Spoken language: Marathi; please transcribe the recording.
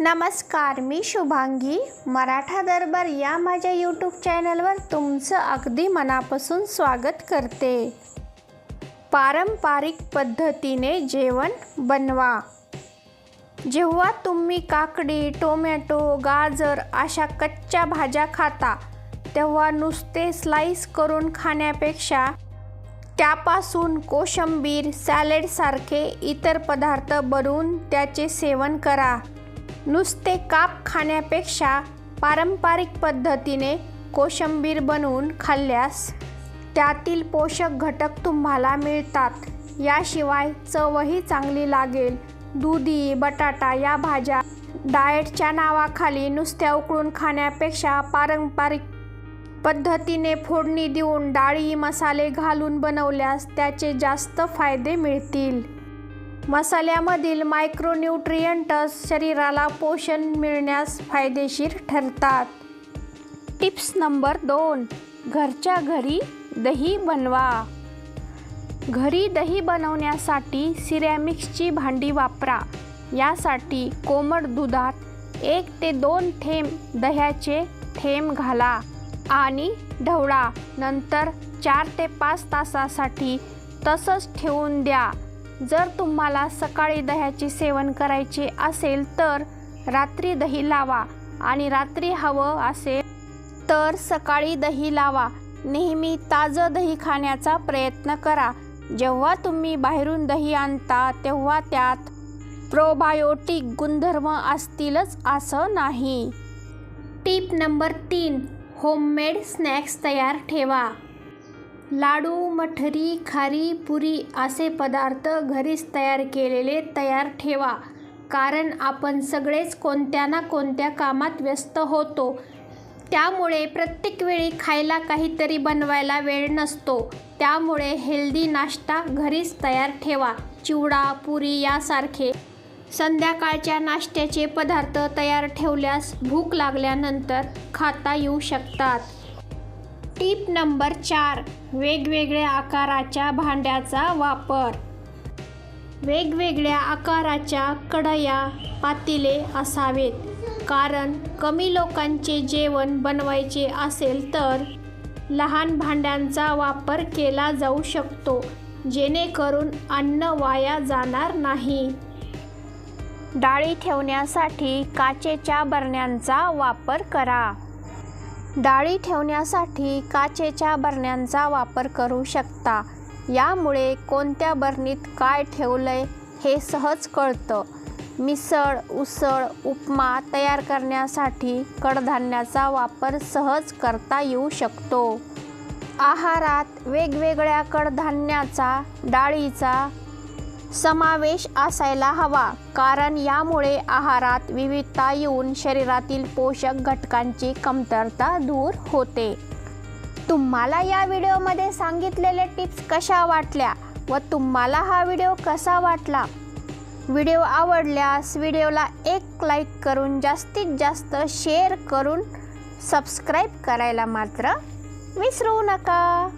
नमस्कार मी शुभांगी. मराठा दरबार या माझ्या यूट्यूब चॅनलवर तुमचं अगदी मनापासून स्वागत करते. पारंपरिक पद्धतीने जेवण बनवा. जेव्हा तुम्ही काकडी टोमॅटो गाजर अशा कच्च्या भाज्या खाता तेव्हा नुसते स्लाईस करून खाण्यापेक्षा त्यापासून कोशिंबीर सॅलेडसारखे इतर पदार्थ बनवून त्याचे सेवन करा. नुसते काप खाण्यापेक्षा पारंपरिक पद्धतीने कोशिंबीर बनवून खाल्ल्यास त्यातील पोषक घटक तुम्हाला मिळतात. याशिवाय चवही चांगली लागेल. दुधी बटाटा या भाज्या डाएटच्या नावाखाली नुसत्या उकळून खाण्यापेक्षा पारंपरिक पद्धतीने फोडणी देऊन डाळी मसाले घालून बनवल्यास त्याचे जास्त फायदे मिळतील. मसाल्यामधील मायक्रोन्यूट्रियंटस शरीराला पोषण मिळण्यास फायदेशीर ठरतात. टिप्स नंबर दोन घरच्या घरी दही बनवा. घरी दही बनवण्यासाठी सिरॅमिक्सची भांडी वापरा. यासाठी कोमट दुधात एक ते दोन थेंब दह्याचे थेंब घाला आणि ढवळा. नंतर चार ते पाच तासासाठी तसंच ठेवून द्या. जर तुम्हाला सकाळी दह्याचे सेवन करायचे असेल तर रात्री दही लावा आणि रात्री हवं असेल तर सकाळी दही लावा. नेहमी ताजं दही खाण्याचा प्रयत्न करा. जेव्हा तुम्ही बाहेरून दही आणता तेव्हा त्यात प्रोबायोटिक गुणधर्म असतीलच असं नाही. टीप नंबर तीन होममेड स्नॅक्स तयार ठेवा. लाडू मठरी खारी पुरी असे पदार्थ घरीच तयार केलेले तयार ठेवा. कारण आपण सगळेच कोणत्या ना कोणत्या कामात व्यस्त होतो. त्यामुळे प्रत्येक वेळी खायला काहीतरी बनवायला वेळ नसतो. त्यामुळे हेल्दी नाश्ता घरीच तयार ठेवा. चिवडा पुरी यासारखे संध्याकाळच्या नाश्त्याचे पदार्थ तयार ठेवल्यास भूक लागल्यानंतर खाता येऊ शकतात. टीप नंबर चार वेगवेगळ्या आकाराच्या भांड्याचा वापर. वेगवेगळ्या आकाराच्या कढया पातीले असावेत. कारण कमी लोकांचे जेवण बनवायचे असेल तर लहान भांड्यांचा वापर केला जाऊ शकतो. जेणेकरून अन्न वाया जाणार नाही. डाळी ठेवण्यासाठी काचेच्या बरण्यांचा वापर करा. डाळी ठेवण्यासाठी काचेच्या बरण्यांचा वापर करू शकता. यामुळे कोणत्या बरणीत काय ठेवलंय हे सहज कळतं. मिसळ उसळ उपमा तयार करण्यासाठी कडधान्याचा वापर सहज करता येऊ शकतो. आहारात वेगवेगळ्या कडधान्याचा डाळीचा समावेश असायला हवा. कारण यामुळे आहारात विविधता येऊन शरीरातील पोषक घटकांची कमतरता दूर होते. तुम्हाला या व्हिडिओमध्ये सांगितलेले टिप्स कशा वाटल्या व तुम्हाला हा व्हिडिओ कसा वाटला? व्हिडिओ आवडल्यास व्हिडिओला एक लाईक करून जास्तीत जास्त शेअर करून सबस्क्राईब करायला मात्र विसरू नका.